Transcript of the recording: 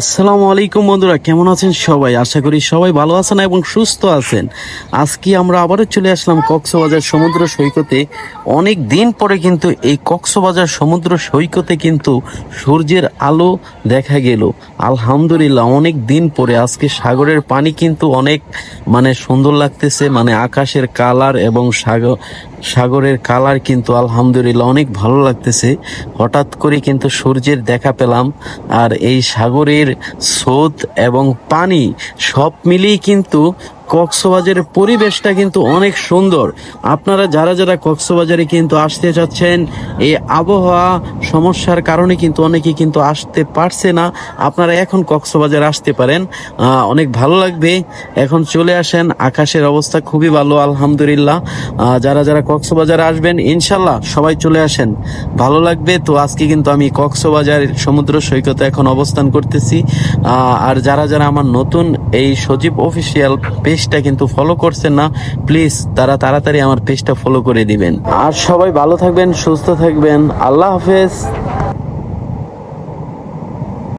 আসসালামু আলাইকুম বন্ধুরা, কেমন আছেন সবাই? আশা করি সবাই ভালো আছেন এবং সুস্থ আছেন। আজকে আমরা আবারও চলে আসলাম কক্সবাজার সমুদ্র সৈকতে। অনেক দিন পরে কিন্তু এই কক্সবাজার সমুদ্র সৈকতে কিন্তু সূর্যের আলো দেখা গেল। আলহামদুলিল্লাহ, অনেক দিন পরে। আজকে সাগরের পানি কিন্তু অনেক মানে সুন্দর লাগতেছে মানে আকাশের কালার এবং সাগর সাগরের কালার কিন্তু আলহামদুলিল্লাহ অনেক ভালো লাগতেছে। হঠাৎ করে কিন্তু সূর্যের দেখা পেলাম। আর এই সাগরের স্রোত এবং পানি সব মিলিয়ে কিন্তু কক্সবাজারের পরিবেশটা কিন্তু অনেক সুন্দর। আপনারা যারা যারা কক্সবাজারে কিন্তু আসতে চাচ্ছেন এই আবহাওয়া সমস্যার কারণে কিন্তু অনেকে কিন্তু আসতে পারছে না। আপনারা এখন কক্সবাজার আসতে পারেন। অনেক ভালো লাগবে। এখন চলে আসেন, আকাশের অবস্থা খুবই ভালো, আলহামদুলিল্লাহ। যারা যারা কক্সবাজার আসবেন, ইনশাল্লাহ সবাই চলে আসেন। ভালো লাগবে, তো আজকে কিন্তু আমি কক্সবাজার সমুদ্র সৈকতে এখন অবস্থান করতেছি। আর যারা যারা আমার নতুন এই সজীব অফিসিয়াল পেজটা কিন্তু ফলো করছেন না প্লিজ তারা তাড়াতাড়ি আমার পেজটা ফলো করে দিবেন। আর সবাই ভালো থাকবেন, সুস্থ থাকবেন, আল্লাহ হাফেজ।